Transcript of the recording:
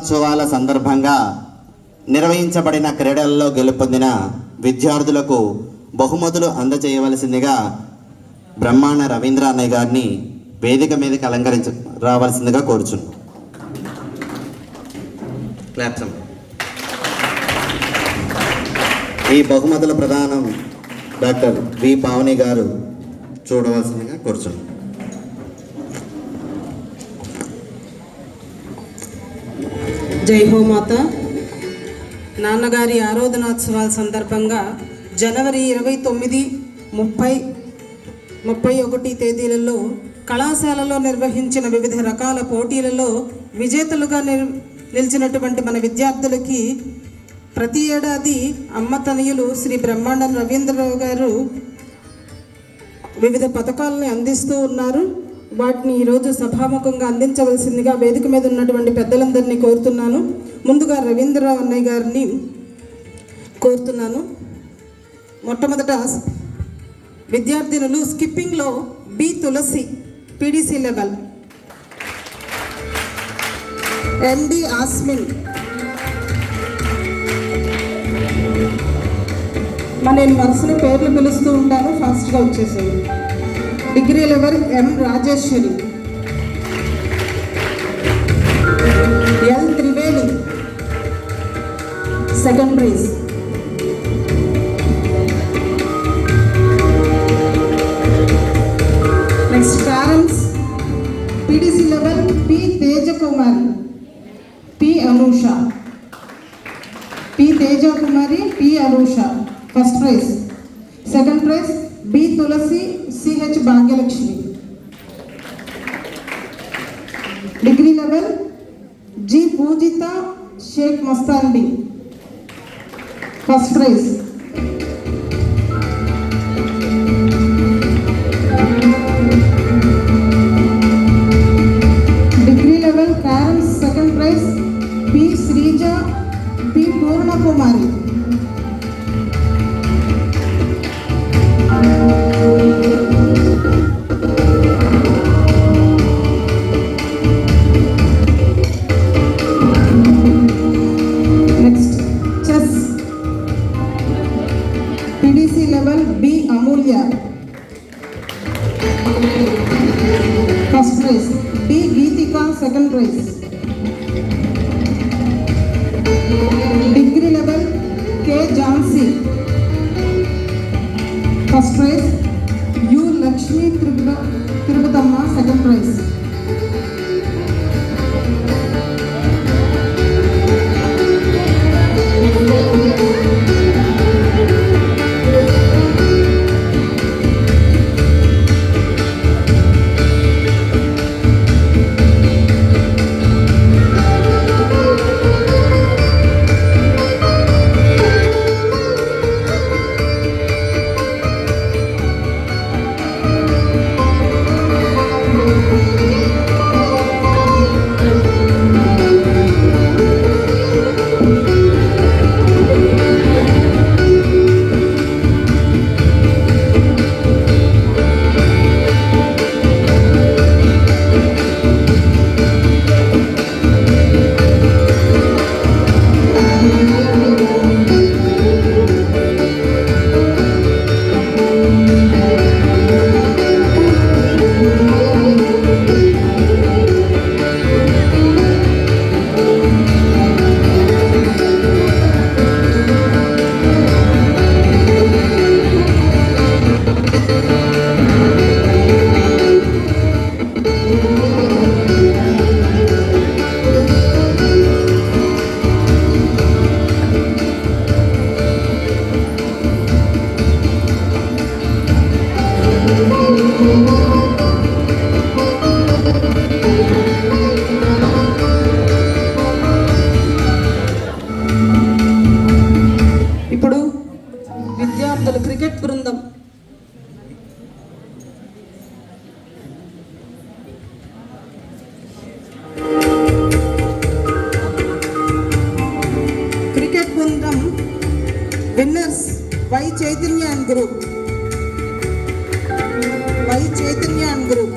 ఉత్సవాల సందర్భంగా నిర్వహించబడిన క్రీడలలో గెలుపొందిన విద్యార్థులకు బహుమతులు అందజేయవలసిందిగా బ్రహ్మాండ రవీంద్ర అన్నయ్య గారిని వేదిక మీదకి అలంకరించ రావాల్సిందిగా కోరుచున్నాం. ఈ బహుమతుల ప్రధానం డాక్టర్ వి పావని గారు చూడవలసిందిగా కోరుచున్నాం. జై హో మాత. నాన్నగారి ఆరాధనోత్సవాల సందర్భంగా జనవరి ఇరవై తొమ్మిది ముప్పై ముప్పై ఒకటి తేదీలలో కళాశాలలో నిర్వహించిన వివిధ రకాల పోటీలలో విజేతలుగా నిర్ నిలిచినటువంటి మన విద్యార్థులకి ప్రతి ఏడాది అమ్మతనయులు శ్రీ బ్రహ్మాండం రవీంద్రరావు గారు వివిధ పథకాలను అందిస్తూ ఉన్నారు. వాటిని ఈరోజు సభాముఖంగా అందించవలసిందిగా వేదిక మీద ఉన్నటువంటి పెద్దలందరినీ కోరుతున్నాను. ముందుగా రవీంద్రరావు అన్నయ్య గారిని కోరుతున్నాను. మొట్టమొదట విద్యార్థినులు స్కిప్పింగ్లో B Tulasi PDC level. MD Asmin. మరి నేను వరుసని పేర్లు పిలుస్తూ ఉంటాను ఫాస్ట్గా వచ్చేసేది degree level M Rajeshwari. L Triveni. Second prize. Next parents. PDC level P Tejakumari. P Anusha. P Tejakumari P Anusha. First prize. Second prize. B Tulasi CH Bhagyalakshmi degree level G Poojitha Sheikh Mastanbi first prize degree level parents second prize P Sreeja P Purnakumari second prize degree level K Jhansi first prize U Lakshmi తిరుప ఇప్పుడు విద్యార్థులు cricket బృందం. Cricket బృందం winners Y Chaitanya and group. Y Chaitanya and group